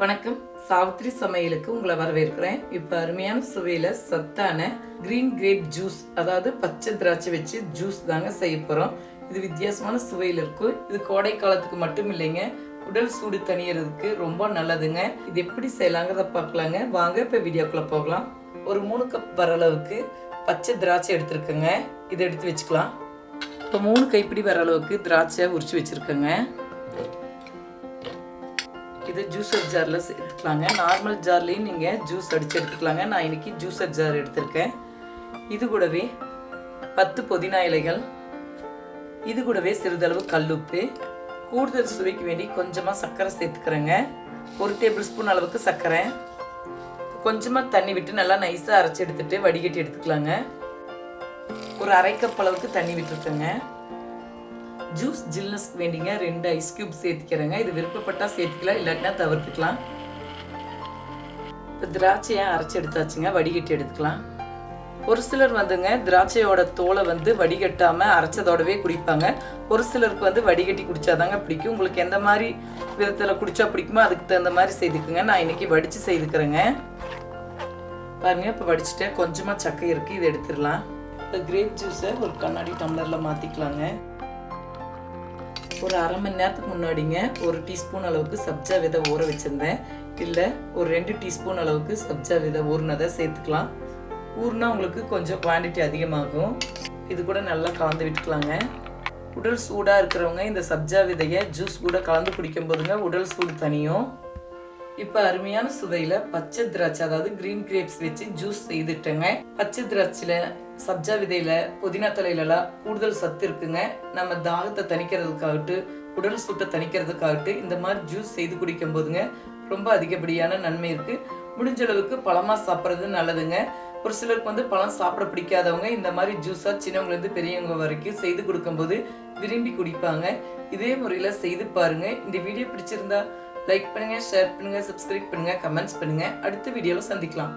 வணக்கம். சாவித்ரி சமையலுக்கு உங்களை வரவேற்கிறேன். இப்போ அருமையான சுவையில் சத்தான கிரீன் கிரேப் ஜூஸ் அதாவது பச்சை திராட்சை வச்சு ஜூஸ் தாங்க செய்ய போகிறோம் இது வித்தியாசமான சுவையில் இருக்கும் இது கோடை காலத்துக்கு மட்டும் இல்லைங்க. உடல் சூடு தணியறதுக்கு ரொம்ப நல்லதுங்க. இது எப்படி செய்யலாங்கிறத பார்க்கலாங்க. வாங்க இப்போ வீடியோக்குள்ளே போகலாம். ஒரு மூணு கப் வர அளவுக்கு பச்சை திராட்சை எடுத்துருக்கேங்க. இதை எடுத்து வச்சுக்கலாம். இப்போ மூணு கைப்பிடி வர அளவுக்கு திராட்சை உரிச்சு வச்சுருக்கேங்க. இது ஜூஸர் ஜாரில் எடுத்துக்கலாங்க. நார்மல் ஜார்லேயும் நீங்கள் ஜூஸ் அடித்து எடுத்துக்கலாங்க. நான் இன்னைக்கு ஜூஸர் ஜார் எடுத்திருக்கேன். இது கூடவே பத்து புதினா இலைகள் இது கூடவே சிறிதளவு கல்லுப்பு. கூடுதல் சுவைக்கு வேண்டி கொஞ்சமாக சர்க்கரை சேர்த்துக்கிறேங்க. ஒரு டேபிள் ஸ்பூன் அளவுக்கு சர்க்கரை. கொஞ்சமாக தண்ணி விட்டு நல்லா நைஸாக அரைச்சி எடுத்துகிட்டு வடிகட்டி எடுத்துக்கலாங்க. ஒரு அரை கப் அளவுக்கு தண்ணி விட்டுருக்கேங்க. ஜூஸ் ஜில்னஸ்க்கு வேண்டிங்க. ரெண்டு ஐஸ் கியூப் சேர்த்துக்கிறேங்க. இது விருப்பப்பட்டா சேர்த்துக்கலாம் இல்லாட்டினா தவிர்த்துக்கலாம். இப்போ திராட்சையை அரைச்சி எடுத்தாச்சுங்க. வடிகட்டி எடுத்துக்கலாம். ஒரு சிலர் வந்துங்க திராட்சையோட தோலை வந்து வடிகட்டாமல் அரைச்சதோடவே குடிப்பாங்க. ஒரு சிலருக்கு வந்து வடிகட்டி குடித்தாதாங்க பிடிக்கும். உங்களுக்கு எந்த மாதிரி விதத்தில் குடித்தா பிடிக்குமோ அதுக்கு தகுந்த மாதிரி செய்துக்குங்க. நான் இன்னைக்கு வடித்து செய்துக்கிறேங்க. பாருங்க இப்போ வடிச்சிட்டேன் கொஞ்சமாக சக்கை இருக்குது இதை எடுத்துடலாம். இப்போ கிரேப் ஜூஸை ஒரு கண்ணாடி டம்ளரில் மாற்றிக்கலாங்க ஒரு அரை மணி நேரத்துக்கு முன்னாடிங்க ஒரு டீஸ்பூன் அளவுக்கு சப்ஜா விதை ஊற வச்சுருந்தேன். இல்லை ஒரு ரெண்டு டீஸ்பூன் அளவுக்கு சப்ஜா விதை ஊறினதை சேர்த்துக்கலாம். ஊறினா உங்களுக்கு கொஞ்சம் குவான்டிட்டி அதிகமாகும். இது கூட நல்லா கலந்து விட்டுக்கலாங்க. உடல் சூடாக இருக்கிறவங்க இந்த சப்ஜா விதையை ஜூஸ் கூட கலந்து குடிக்கும் போதுங்க உடல் சூடு தனியும் இப்போ அருமையான சுவையில் பச்சை திராட்சை அதாவது கிரீன் கிரேப்ஸ் வச்சு ஜூஸ் செய்துட்டேங்க. பச்சை திராட்சையில் சப்ஜா விதையில புதினா தலையிலலாம் கூடுதல் சத்து இருக்குங்க. நம்ம தாகத்தை தணிக்கிறதுக்காகட்டு உடல் சூட்டை தணிக்கிறதுக்காகட்டு இந்த மாதிரி ஜூஸ் செய்து குடிக்கும் போதுங்க ரொம்ப அதிகப்படியான நன்மை இருக்கு. முடிஞ்ச அளவுக்கு பழமா சாப்பிட்றது நல்லதுங்க. ஒரு சிலருக்கு வந்து பழம் சாப்பிட பிடிக்காதவங்க இந்த மாதிரி ஜூஸா சின்னவங்கலேருந்து பெரியவங்க வரைக்கும் செய்து கொடுக்கும்போது விரும்பி குடிப்பாங்க. இதே முறையில் செய்து பாருங்க. இந்த வீடியோ பிடிச்சிருந்தா லைக் பண்ணுங்கள் ஷேர் பண்ணுங்கள் சப்ஸ்கிரைப் பண்ணுங்கள் கமெண்ட்ஸ் பண்ணுங்கள் அடுத்த வீடியோவில் சந்திக்கலாம்.